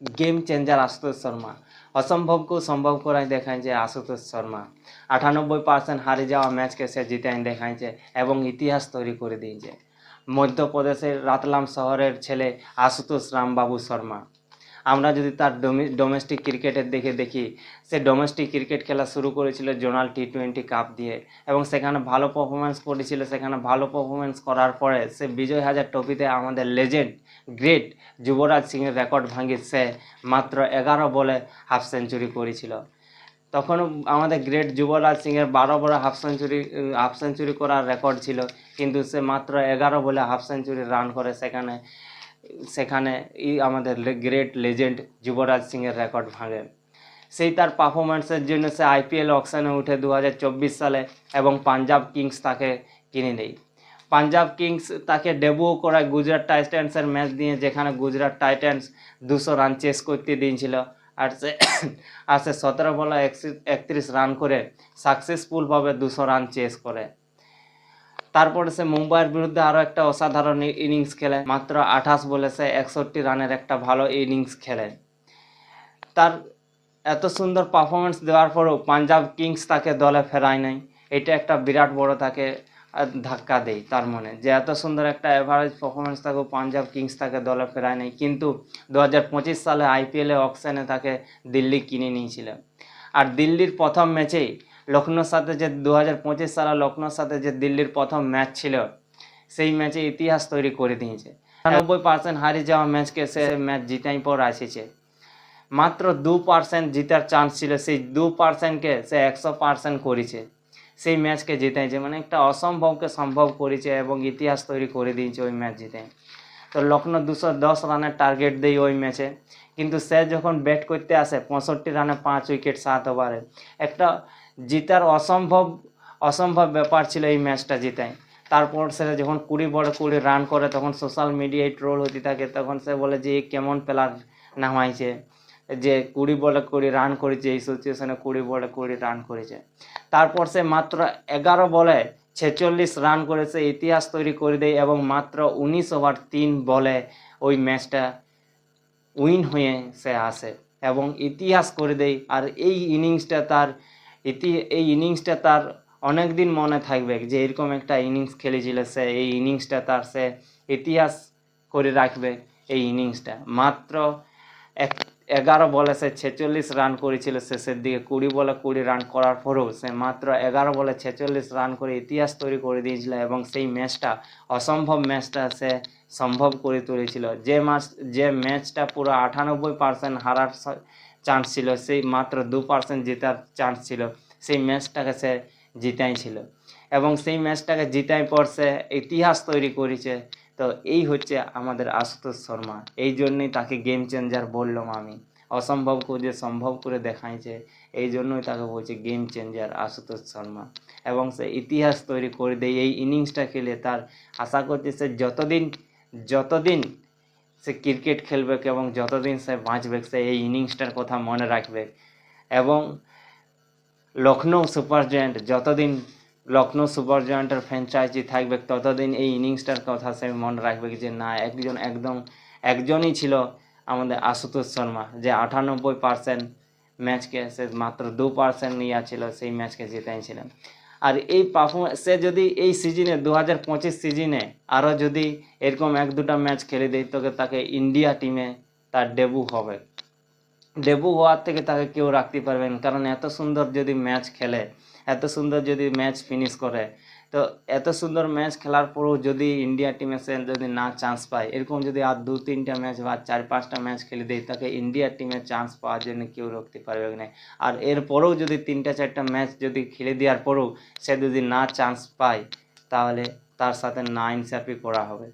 Game changer Ashutosh Sharma অসম্ভবকেও সম্ভব করাই দেখাইছে আশুতোষ শর্মা আটানব্বই পার্সেন্ট হারে যাওয়া ম্যাচকে সে জিতাই দেখাইছে এবং ইতিহাস তৈরি করে দিয়েছে। মধ্যপ্রদেশের রাতলাম শহরের ছেলে আশুতোষ রামবাবু শর্মা আমরা যদি তার ডোমেস্টিক ক্রিকেটের দিকে দেখি, সে ডোমেস্টিক ক্রিকেট খেলা শুরু করেছিল জোনাল টি টোয়েন্টি কাপ দিয়ে এবং সেখানে ভালো পারফরমেন্স করেছিল। সেখানে ভালো পারফরমেন্স করার পরে সে বিজয় হাজার ট্রফিতে আমাদের লেজেন্ড গ্রেট যুবরাজ সিংয়ের রেকর্ড ভাঙি সে মাত্র এগারো বলে হাফ সেঞ্চুরি করেছিল। তখন আমাদের গ্রেট যুবরাজ সিংয়ের বারো বলে হাফ সেঞ্চুরি হাফ সেঞ্চুরি করার রেকর্ড ছিল, কিন্তু সে মাত্র এগারো বলে হাফ সেঞ্চুরি রান করে সেখানে সেখানে এই আমাদের গ্রেট লেজেন্ড যুবরাজ সিংয়ের রেকর্ড ভাঙে। সেই তার পারফরমেন্সের জন্য সে আইপিএল অকশনে উঠে দু হাজার চব্বিশ সালে এবং পাঞ্জাব কিংস তাকে কিনে নেয়। পাঞ্জাব কিংস তাকে ডেবুও করায় গুজরাট টাইটান্সের ম্যাচ দিয়ে যেখানে গুজরাট টাইটান্স দুশো রান চেস করতে দিয়েছিল। আর সে আর সে সতেরো বলে একত্রিশ রান করে সাকসেসফুলভাবে দুশো রান চেস করে। তারপরে সে মুম্বাইয়ের বিরুদ্ধে আরও একটা অসাধারণ ইনিংস খেলে। মাত্র আঠাশ বলে সে একষট্টি রানের একটা ভালো ইনিংস খেলে। তার এত সুন্দর পারফরমেন্স দেওয়ার পরেও পাঞ্জাব কিংস তাকে দলে ফেরায় নাই। এটা একটা বিরাট বড় তাকে ধাক্কা দেয় তার মনে। যে এত সুন্দর একটা অ্যাভারেজ পারফরমেন্স থাকেও পাঞ্জাব কিংস তাকে দলে ফেরায় নাই। কিন্তু দু হাজার পঁচিশ সালে আইপিএলে অকশনে তাকে দিল্লি কিনে নিয়েছিল। আর দিল্লির প্রথম ম্যাচেই লখনৌর সাথে যে দু হাজার পঁচিশ সালে লখনৌর সাথে যে দিল্লির প্রথম ম্যাচ ছিল, সেই ম্যাচে ইতিহাস তৈরি করে দিয়েছে। নব্বই পার্সেন্ট হারিয়ে যাওয়া ম্যাচকে সে ম্যাচ জিতাই পর আসেছে। মাত্র দু পার্সেন্ট জিতার চান্স ছিল, সেই দু পার্সেন্টকে সে একশো পার্সেন্ট করেছে। সেই ম্যাচকে জিতাইছে মানে একটা অসম্ভবকে সম্ভব করেছে এবং ইতিহাস তৈরি করে দিয়েছে ওই ম্যাচ জিতে। তো লখনৌ দুশো দশ রানের টার্গেট দেয় ওই ম্যাচে। কিন্তু সে যখন ব্যাট করতে আসে, পঁয়ষট্টি রানে পাঁচ উইকেট সাত ওভারে একটা জিতার অসম্ভব অসম্ভব ব্যাপার ছিল এই ম্যাচটা জিতায়। তারপর সে যখন কুড়ি বড় কুড়ি রান করে, তখন সোশ্যাল মিডিয়ায় ট্রোল হতে থাকে, তখন সে বলে যে কেমন প্লেয়ার নামাইছে? যে কুড়ি বলে কুড়ি রান করেছে, এই সিচুয়েশনে কুড়ি বলে কুড়ি রান করেছে। তারপর সে মাত্র এগারো বলে ছেচল্লিশ রান করেছে, ইতিহাস তৈরি করে দেয় এবং মাত্র উনিশ ওভার তিন বলে ওই ম্যাচটা উইন হয়ে সে আসে এবং ইতিহাস করে দেয়। আর এই ইনিংসটা তার ইতি, এই ইনিংসটা তার অনেক দিন মনে থাকবে যে এরকম একটা ইনিংস খেলেছিল সে, এই ইনিংসটা তার সে ইতিহাস করে রাখবে এই ইনিংসটা। মাত্র এক, এগারো বলে সে ছেচল্লিশ রান করেছিল শেষের দিকে, কুড়ি বলে কুড়ি রান করার পরেও সে মাত্র এগারো বলে ছেচল্লিশ রান করে ইতিহাস তৈরি করে দিয়েছিল এবং সেই ম্যাচটা, অসম্ভব ম্যাচটা সে সম্ভব করে তুলেছিল। যে ম্যাচ যে ম্যাচটা পুরো আটানব্বই পার্সেন্ট হারার চান্স ছিল, সেই মাত্র দু পার্সেন্ট জেতার চান্স ছিল, সেই ম্যাচটাকে সে জিতাই ছিল। এবং সেই ম্যাচটাকে জিতাই পর সে ইতিহাস তৈরি করেছে। তো এই হচ্ছে আমাদের আশুতোষ শর্মা। এই জন্যই তাকে গেম চেঞ্জার বললাম আমি। অসম্ভবকে যে সম্ভব করে দেখাইছে, এই জন্যই তাকে বলছে গেম চেঞ্জার আশুতোষ শর্মা। এবং সে ইতিহাস তৈরি করে দেয়, এই ইনিংসটা খেলে তার। আশা করছি সে যতদিন যতদিন সে ক্রিকেট খেলবে এবং যতদিন সে বাঁচবে, সে এই ইনিংসটার কথা মনে রাখবে। এবং লখনৌ সুপার জায়ান্ট, যতদিন লখনৌ সুপার জায়ান্টের ফ্র্যাঞ্চাইজি থাকবে, ততদিন এই ইনিংসটার কথা সে মনে রাখবে যে, না, একজন একদম, একজনই ছিল আমাদের আশুতোষ শর্মা, যে আটানব্বই পার্সেন্ট ম্যাচকে সে মাত্র দু পার্সেন্ট নিয়ে ছিল সেই ম্যাচকে জিতাইছিলেন আর এই পারফরমেন্স সে যদি এই সিজনে দু হাজার পঁচিশ সিজনে আরও যদি এরকম এক দুটো ম্যাচ খেলে দেয়, তোকে তাকে ইন্ডিয়া টিমে তার ডেবু হবে। ডেবু হওয়ার থেকে তাকে কেউ রাখতে পারবেন কারণ এত সুন্দর যদি ম্যাচ খেলে, এত সুন্দর যদি ম্যাচ ফিনিশ করে তো এত সুন্দর ম্যাচ খেলার পরেও যদি ইন্ডিয়া টিম এসে যদি না চান্স পায়, এরকম যদি আর দু তিনটা ম্যাচ বা চার পাঁচটা ম্যাচ খেলে দেয়, তাকে ইন্ডিয়া টিমে চান্স পাওয়ার জন্য কেউ রাখতে পারবে না। আর এরপরেও যদি তিনটা চারটা ম্যাচ যদি খেলে দেওয়ার পরেও সে যদি না চান্স পায়, তাহলে তার সাথে না ইনসাফি করা হবে।